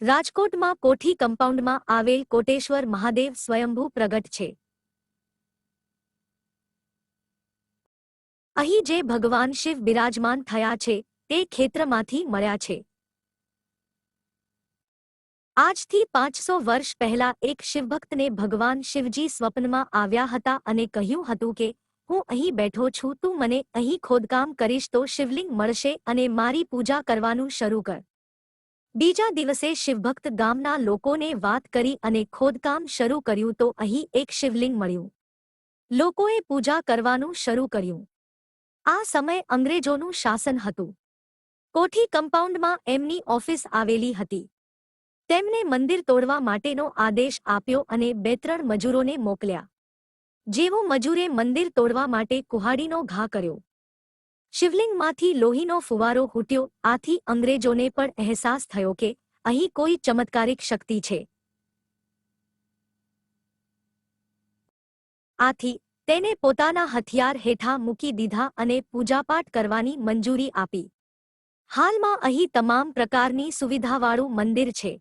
રાજકોટમાં કોઠી કમ્પાઉન્ડમાં આવેલ કોટેશ્વર મહાદેવ સ્વયંભૂ પ્રગટ છે. અહીં જે ભગવાન શિવ બિરાજમાન થયા છે, તે ખેત્રમાંથી મળ્યા છે. આજથી પાંચસો વર્ષ પહેલા એક શિવભક્તને ભગવાન શિવજી સ્વપ્નમાં આવ્યા હતા અને કહ્યું હતું કે, હું અહીં બેઠો છું, તું મને અહીં ખોદકામ કરીશ તો શિવલિંગ મળશે અને મારી પૂજા કરવાનું શરૂ કર. બીજા દિવસે શિવભક્ત ગામના લોકોને વાત કરી અને ખોદકામ શરૂ કર્યું તો અહીં એક શિવલિંગ મળ્યું. લોકોએ પૂજા કરવાનું શરૂ કર્યું. આ સમય અંગ્રેજોનું શાસન હતું. કોઠી કમ્પાઉન્ડમાં એમની ઓફિસ આવેલી હતી. તેમને મંદિર તોડવા માટેનો આદેશ આપ્યો અને બે ત્રણ મજૂરોને મોકલ્યા. જેવો મજૂરે મંદિર તોડવા માટે કુહાડીનો ઘા કર્યો. શિવલિંગમાંથી લોહીનો ફુવારો હૂટ્યો આથી અંગ્રેજોને પણ અહેસાસ થયો કે અહીં કોઈ ચમત્કારિક શક્તિ છે. આથી તેને પોતાના હથિયાર હેઠા મૂકી દીધા અને પૂજાપાઠ કરવાની મંજૂરી આપી. હાલમાં અહીં તમામ પ્રકારની સુવિધાવાળું મંદિર છે.